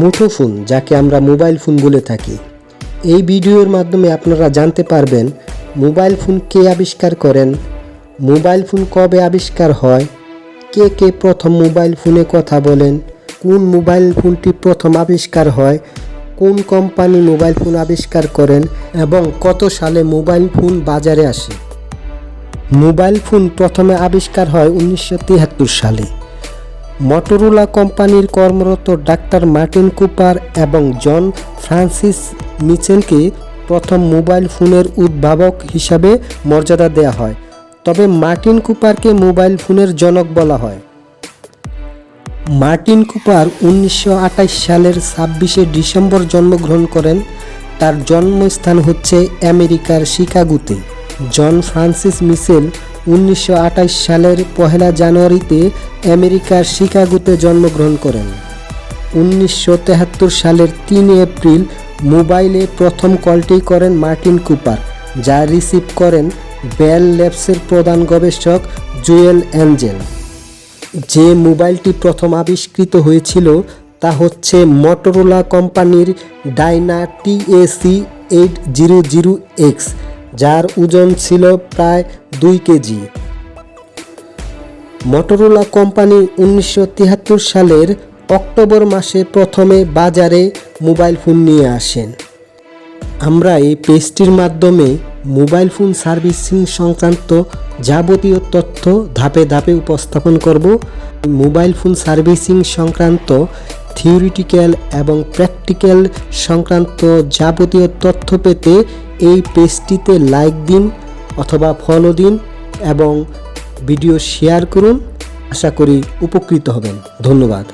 মুঠোফোন যাকে আমরা মোবাইল ফোন বলে থাকি। এই ভিডিওর মাধ্যমে আপনারা জানতে পারবেন মোবাইল ফোন কে আবিষ্কার করেন, মোবাইল ফোন কবে আবিষ্কার হয়, কে কে প্রথম মোবাইল ফোনে কথা বলেন, কোন মোবাইল ফোনটি প্রথম আবিষ্কার হয়, কোন কোম্পানি মোবাইল ফোন আবিষ্কার করেন এবং কত সালে মোবাইল ফোন বাজারে আসে। মোবাইল ফোন প্রথমে আবিষ্কার হয় উনিশশো তিয়াত্তর সালে। মটোরোলা কোম্পানির কর্মরত ডাক্তার মার্টিন কুপার এবং জন ফ্রান্সিস মিচেলকে প্রথম মোবাইল ফোনের উদ্ভাবক হিসাবে মর্যাদা দেওয়া হয়। তবে মার্টিন কুপারকে মোবাইল ফোনের জনক বলা হয়। মার্টিন কুপার উনিশশো আঠাশ সালের ছাব্বিশে ডিসেম্বর জন্মগ্রহণ করেন। তার জন্মস্থান হচ্ছে আমেরিকার শিকাগোতে। জন ফ্রান্সিস মিসেল উনিশশো সালের পহেলা জানুয়ারিতে আমেরিকার শিকাগোতে জন্মগ্রহণ করেন। উনিশশো সালের তিন এপ্রিল মোবাইলে প্রথম কলটি করেন মার্টিন কুপার, যা রিসিভ করেন বেল ল্যাবসের প্রধান গবেষক জুয়েল অ্যাঞ্জেল। যে মোবাইলটি প্রথম আবিষ্কৃত হয়েছিল তা হচ্ছে মটোরোলা কোম্পানির DynaTAC eight zero zero X. যার ওজন ছিল প্রায় দুই কেজি। মটোরোলা কোম্পানি উনিশশো তিয়াত্তর সালের অক্টোবর মাসে প্রথমে বাজারে মোবাইল ফোন নিয়ে আসেন। আমরা এই পেজটির মাধ্যমে মোবাইল ফোন সার্ভিসিং সংক্রান্ত যাবতীয় তথ্য ধাপে ধাপে উপস্থাপন করব। মোবাইল ফোন সার্ভিসিং সংক্রান্ত থিওরিটিক্যাল এবং প্র্যাকটিক্যাল সংক্রান্ত যাবতীয় তথ্য পেতে এই পেজটিতে লাইক দিন অথবা ফলো দিন এবং ভিডিও শেয়ার করুন। আশা করি উপকৃত হবেন। ধন্যবাদ।